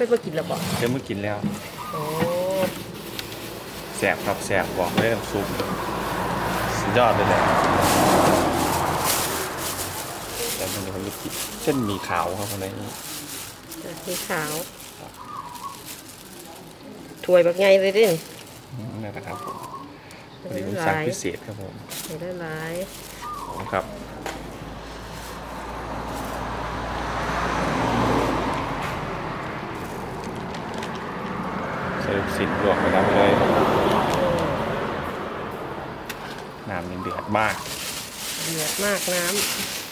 เคยมากินแล้วบ่เดี๋ยวมื่อกินแล้วโอ้แสบครับแสบบอกเลยน้ำซุปสุดยอดเลยแหละแต่มันจะมีเส้นหมีขาวครับคนนี้สีขาวถ้วยบักไงเลยดินี่นะครับผมวันนี้ผมสั่งพิเศษครับผมใส่ได้หลายขอบคุณครับ ส่ลูกศิษย์ลวกไปน้ำเลยน้ำยังเดือดมาก เดือดมากน้ำ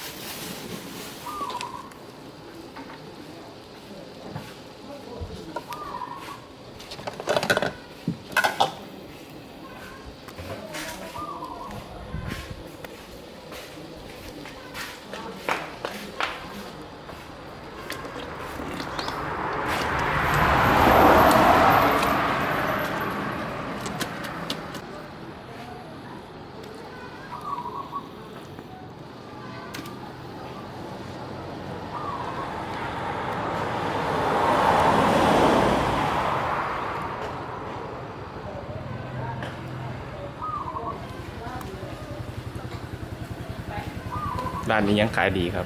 ร้านนี้ยังขายดีครับ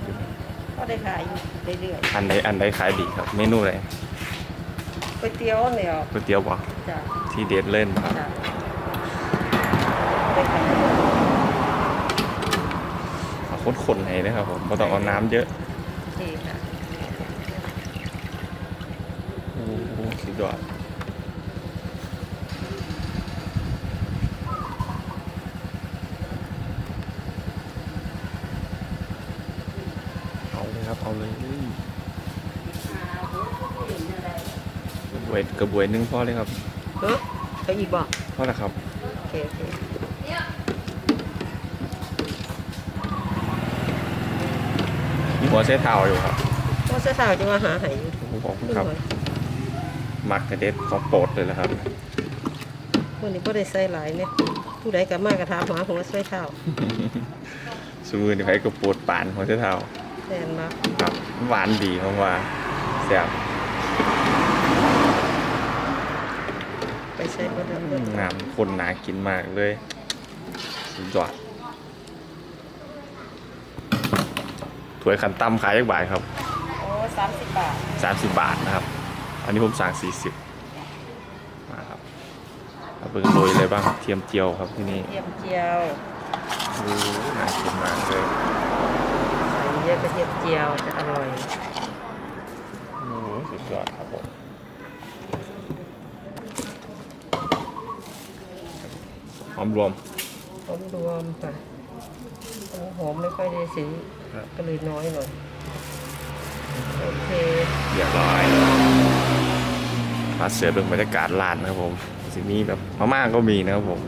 ก็ได้ขายอยู่เรื่อยอันใดอันใดขายดีครับ เมนูอะไรๆก๋วยเตี๋ยวเนี่ยก๋วยเตี๋ยวบ่จ้ะที่เด็ดเล่นครับจ้ะได้ขายเอาข้นๆให้นะครับผมไม่ต้องเอาน้ำเยอะโอเคค่ะโอ้โหสุดยอดเอาเลยครับ เอาเลยกระบ วยกระบวยหนึงพอเลยครับเฮ้ยเอาอีกบ่พอแล้วครับ โอเคโอเคมีหัวเส้เท้าอยู่ครับว่าเสื้อสาวจะมาหาใหายอยู่โอ้โหขอบคุณครับมักกระเด็ดของโปรดเลยนะครับวันนี้ก็ได้ใส่หลายเนี่ยผู้ใดกลับมากระทาหัวหัวใส่ข้าวซูมือนี่ใครก็ปวดปานหัวเส้เท้าแทนมาครับหวานดีเพราะว่าแซ่บ ไป ใส่ก็ได้น้ำคนหนากินมากเลยสุดยอดถ้วยขันตั้มขายยักบาทครับ โอ้สามสิบบาท30บาทนะครับ อันนี้ผมสั่ง40มาครับเอาเบิ่งโรยอะไรบ้างเทียมเจียวครับที่นี่เทียมเจียวโอ้น่ากินมากเลยใส่เยอะกระเทียมเจียวจะอร่อยโอ้สุดยอดครับผม หอมรวมหอมรวมค่ะหอมไม่ค่อยได้ซื้อครับก็เลยน้อยหน่อยโอเคเรียบร้อยมาเสิร์ฟเป็นบรรยากาศร้านนะครับผมสิมีแบบมาม่าก็มีนะครับผม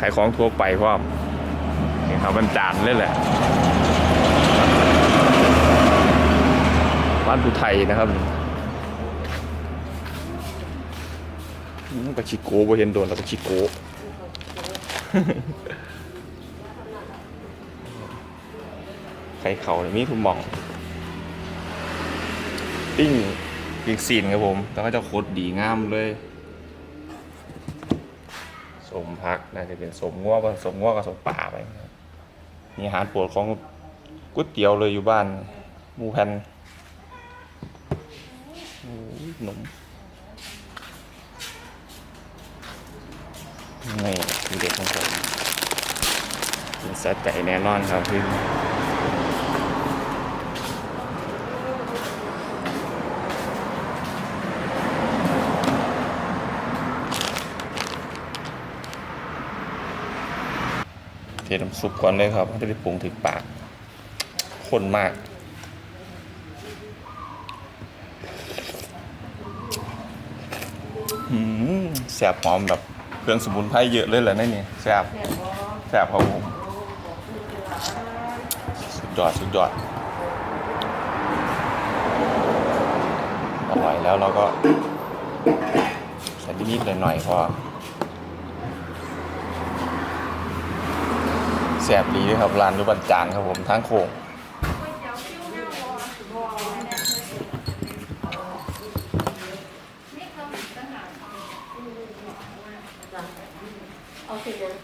ขายของทั่วไปพร้อมนี่ครับมันจานเลยแหละบ้านผู้ไทยนะครับอืมปาชิโกะบ่เห็นโดนแล้วปาชิโกะ ไข่เขาเนี่ยมีทุกมอง ปิ้งปิ้งซีนครับผมแล้วก็จะโคตรดีงามเลยสมพักน่าจะเป็นสมง้วกับสมง้วกับสมป่าไปมีอาหารโปรดของก๋วยเตี๋ยวเลยอยู่บ้านหมูแผ่นโอ้ยขนม นี่คือเด็ดของผมกินแซ่บไก่แน่นอนครับพี่เทน้ำซุปก่อนเลยครับให้ได้ปรุงถึงปากข้นมากหืมแสบหอมแบบ รื่องสมุนไพรเยอะเลยแหละนี่นี่แสบแสบครับผมสุดยอดสุดยอดอร่อยแล้วเราก็ใส่นิดๆหน่อยๆพอแสบดีด้วยครับร้านอยุบันจางครับผมทางโค้ง เป็นยัง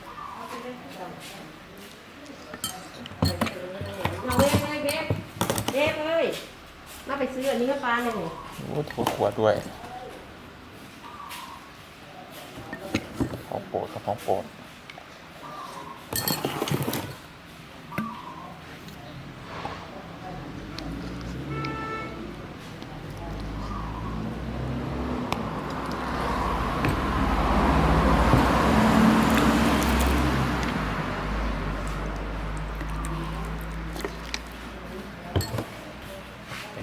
เอาเบ๊เบ๊เบ๊เบ๊เอ้ยมา ไปซื้ออันนี้ก็ปลาเลยนี่โอ้ถั่วขวดด้วยของโปรดกับของโปรด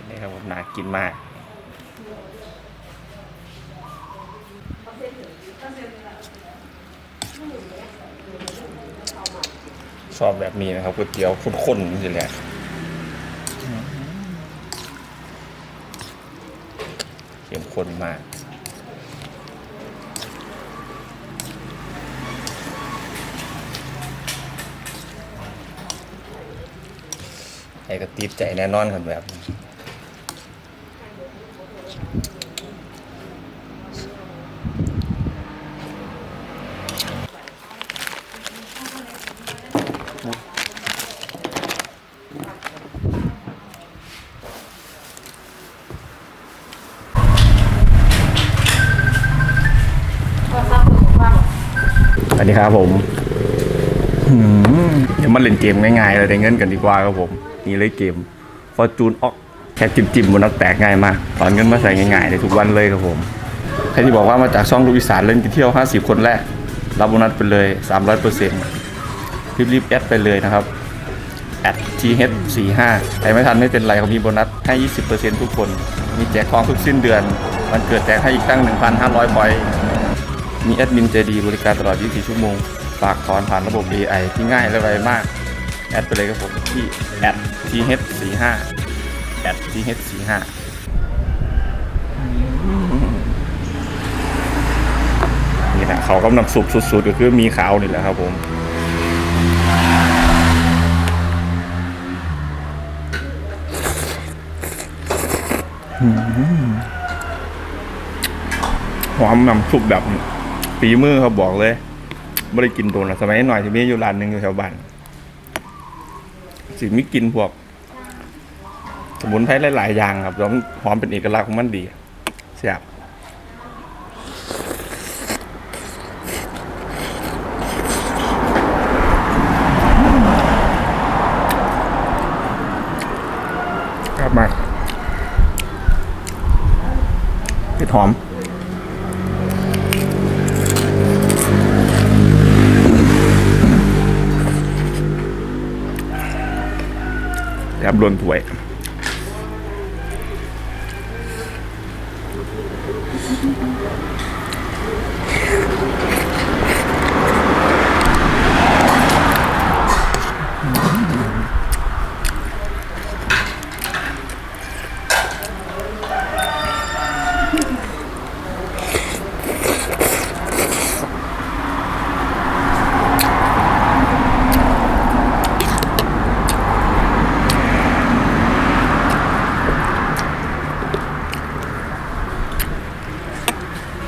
นี่ ครับผมน่ากินมากชอบแบบนี้นะครับก๋วยเตี๋ยวข้นๆนี่แหละเข้มข้นมากไอ้ก็ติดใจแน่นอนครับแบบนี้สวัส ดีครับผมหืมเดี๋ยวมาเล่นเกมง่ายๆเลยได้เงินกันดีกว่าครับผม นี่เลยเกม Fortune Ox แค่จิ้มจิ้มๆบนนักแตกง่ายมากถอนเงินมาใส่ง่ายๆในทุกวันเลยครับผมใครที่บอกว่ามาจากช่องลูกอีสานเล่นกินเที่ยว 50 คนแรก รับโบนัสไปเลย 300เปอร์เซ็นต์รีบๆแอดไปเลยนะครับแอด th 4 5 ใครไม่ทันไม่เป็นไรเขามีโบนัสให้ 20%ทุกคน มีแจกทองทุกสิ้นเดือน มันเกิดแจกให้อีกตั้ง 1,500พอยต์ มีแอดมินใจดีบริการตลอด 24 ชั่วโมง ฝากถอนผ่านระบบ AI ที่ง่ายและไวมาก แอดไปเลยครับผมที่แอด th 4 5 แอด th 4 5 นี่แหละเขากำลังสุบสุดๆ ก็คือมีขาวนี่แหละครับผมหอมน้ำซุปแบบ ฝีมือเขาบอกเลยไม่ได้กินโดนละสมัยหน่อยที่มีอยู่ร้านหนึ่งอยู่แถวบ้านสิมีกินพวก สมุนไพรหลายๆอย่างครับแล้วหอมเป็นเอกลักษณ์ของมันดีเสียบกลับมาเผ็ดหอม แอ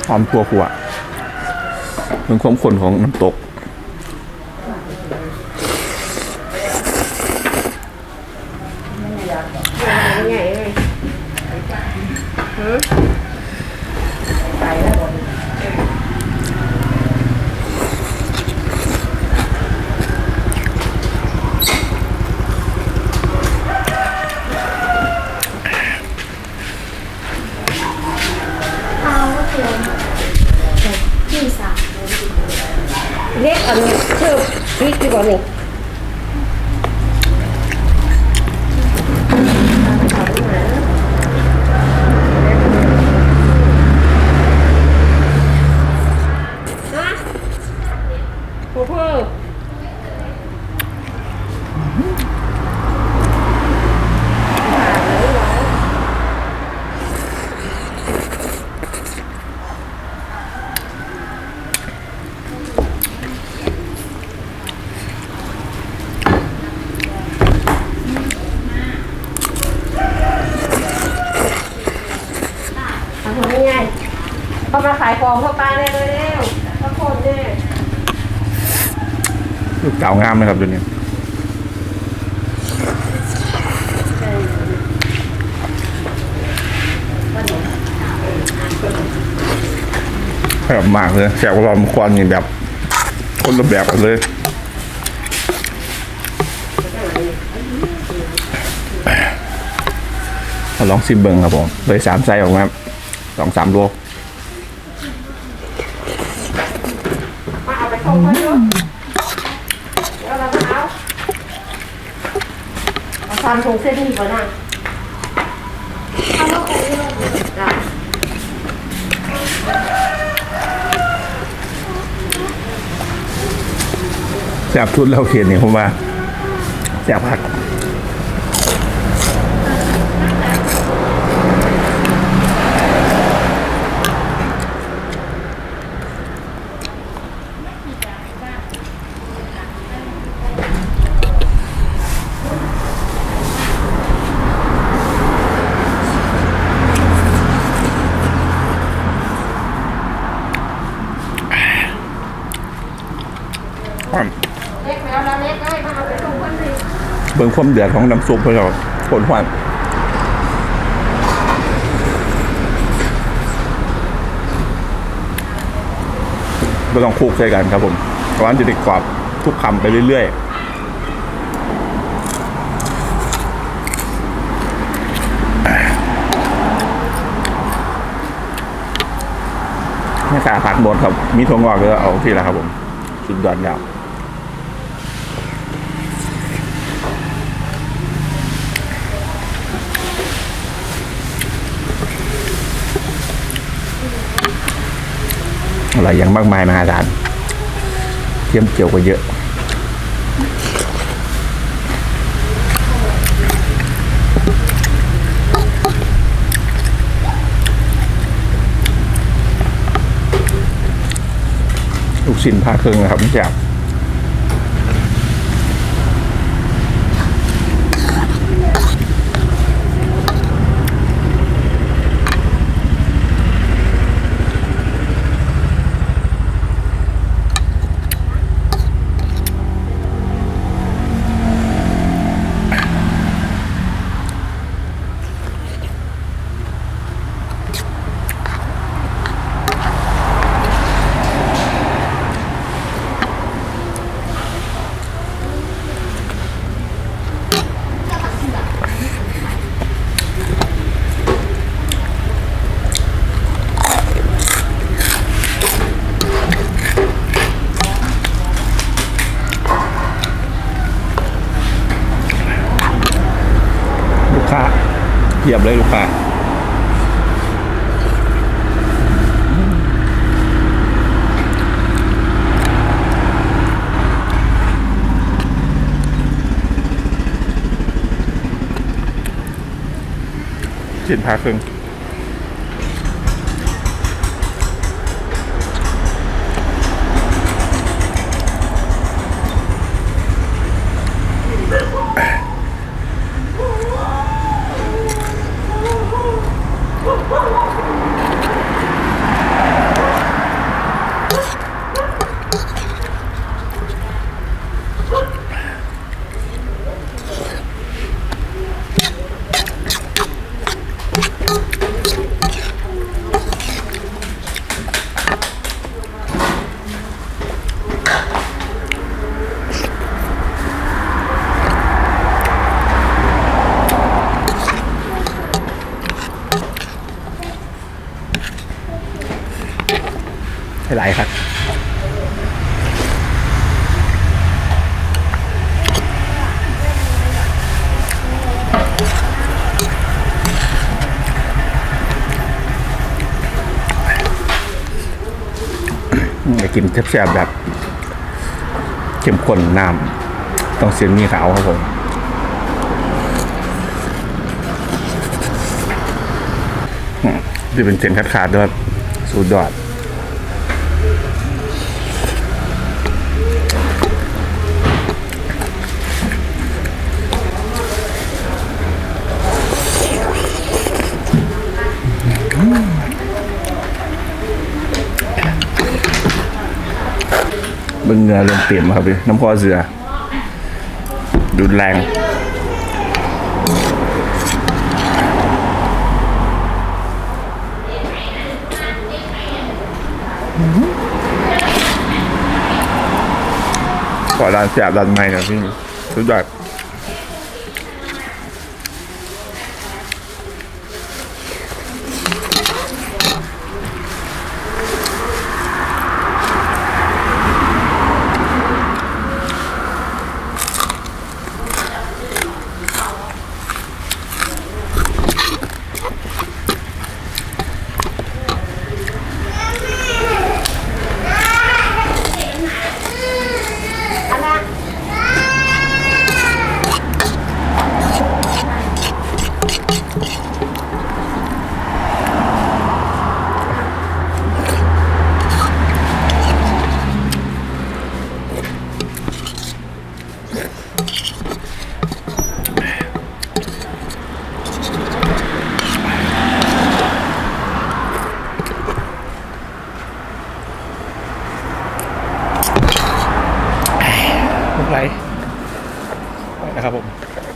หอมขัวขัวเป็นความข้นของน้ำตกยังไงเอ้ยหือไปแล้วบ่ เอาก็คือที่สาม เรียกายขายของพ่อป้าได้เลยเร็วข้าวโพดเนี่ยลูกเก่างามนะครับตัวนี้แบบมากเลยแสบกว่าลมควันนี่แบบ คนละแบบกันเลยมาลองซิมเบิงครับผมเลยสามไซส์ออกมาสองสามโล มาเอาไปส่งเขาด้วยเดี๋ยวเราก็เอา เอาทำถุงเส้นนี้ก่อนนะเอามาคุยเจ้ะแซ่บทุดแล้วเขียนนี่ผมว่าแซ่บพักความ เล็กแล้วแล้วเล็กเอ้ยมาเอาไปส่งคนสิ เบิ่งความเดือดของน้ำซุปเพื่อเราผลหวานไม่ต้องคลุกใส่กันครับผมเพราะว่าจะติดกรอบทุกคำไปเรื่อยๆนี่ขาผักบดครับ มีถั่วงอกก็เอาที่ละครับผม สุดยอดแล้ว อะไรอย่างมากมายมหาศาลเทียมเกี่ยวก็เยอะ ลูกชิ้นผ้าเครื่องนะครับจากค้าเห ยียบเลยลูกค้าชิ้นพาครึ่ง กินแซ่บๆแบบเข้มข้นน้ำต้องเสียนมีขาวครับผมที่เป็นเส้นขาดๆด้วยสูดดอด เบิ่งเนื้อรวมเต็มครับพี่น้ำคอเสือดุดแรงขอร้านแสบร้านใหม่นะพี่สุดยอด